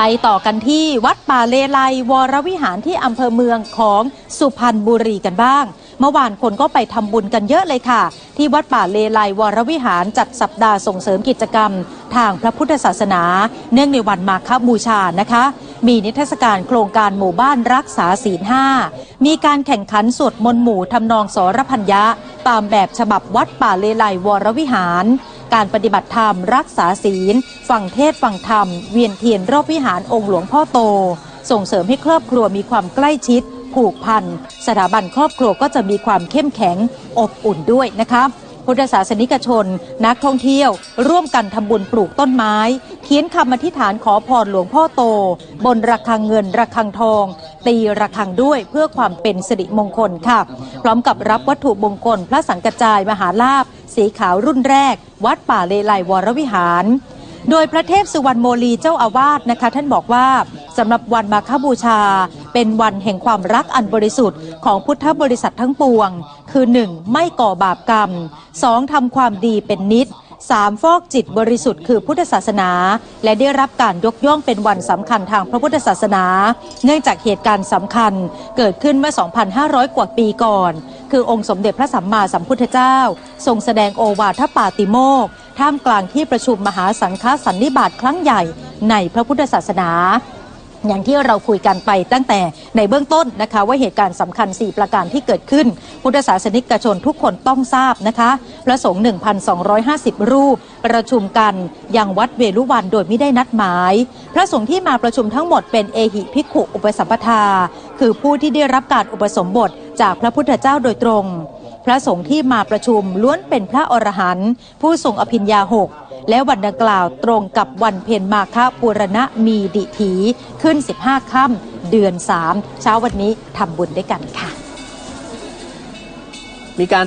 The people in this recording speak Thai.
ไปต่อกันที่วัดป่าเลไลวรวิหารที่อำเภอเมืองของสุพรรณบุรีกันบ้าง เมื่อวานคนก็ไปทำบุญกันเยอะเลยค่ะ ที่วัดป่าเลไลวรวิหารจัดสัปดาห์ส่งเสริมกิจกรรม ทางพระพุทธศาสนา เนื่องในวันมาฆบูชานะคะ มีนิทรรศการโครงการหมู่บ้านรักษาศีลห้ามีการแข่งขันสวดมนต์หมู่ทำนองสรพัญญะ ตามแบบฉบับวัดป่าเลไลวรวิหาร การปฏิบัติธรรม รักษาศีล ฟังเทศฟังธรรม เวียนเทียนรอบวิหารองค์หลวงพ่อโต ส่งเสริมให้ครอบครัวมีความใกล้ชิด ผูกพัน สถาบันครอบครัวก็จะมีความเข้มแข็งอบอุ่นด้วยนะคะพุทธศาสนิกชน นักท่องเที่ยว ร่วมกันทำบุญปลูกต้นไม้ เขียนคำอธิษฐานขอพรหลวงพ่อโต บนระฆังเงินระฆังทอง ตีระฆังด้วยเพื่อความเป็นสิริมงคลค่ะ พร้อมกับรับวัตถุมงคลพระสังกัจจายมหาลาภ สีขาวรุ่นแรก วัดป่าเลไลวรวิหาร โดยพระเทพสุวรรณโมลีเจ้าอาวาสนะคะ ท่านบอกว่าสำหรับวันมาฆบูชา เป็นวันแห่งความรักอันบริสุทธิ์ของพุทธบริษัททั้งปวง คือ 1. ไม่ก่อบาปกรรม 2. ทำความดีเป็นนิด 3. ฟอกจิตบริสุทธิ์คือพุทธศาสนา และได้รับการยกย่องเป็นวันสำคัญทางพระพุทธศาสนา เนื่องจากเหตุการณ์สำคัญเกิดขึ้นเมื่อ 2,500 กว่าปีก่อน คือองค์สมเด็จพระสัมมาสัมพุทธเจ้า ทรงแสดงโอวาทปาติโมกข์ท่ามกลางที่ประชุมมหาสังฆสันนิบาตครั้งใหญ่ในพระพุทธศาสนา อย่างที่เราคุยกันไปตั้งแต่ในเบื้องต้นนะคะ ว่าเหตุการณ์สำคัญ 4 ประการที่เกิดขึ้น พุทธศาสนิกชนทุกคนต้องทราบนะคะพระสงฆ์1,250 รูป ประชุมกันยังวัดเวลุวันโดยไม่ได้นัดหมาย พระสงฆ์ที่มาประชุมทั้งหมดเป็นเอหิภิกขุอุปสัมปทา คือผู้ที่ได้รับการอุปสมบทจากพระพุทธเจ้าโดยตรง พระสงฆ์ที่มาประชุมล้วนเป็นพระอรหันต์ผู้ทรงอภิญญาหก และวันดังกล่าวตรงกับวันเพ็ญมาฆปุรณะมีดิถีขึ้น 15 ค่ำเดือน 3 เช้าวันนี้ทำบุญด้วยกันค่ะ มีการ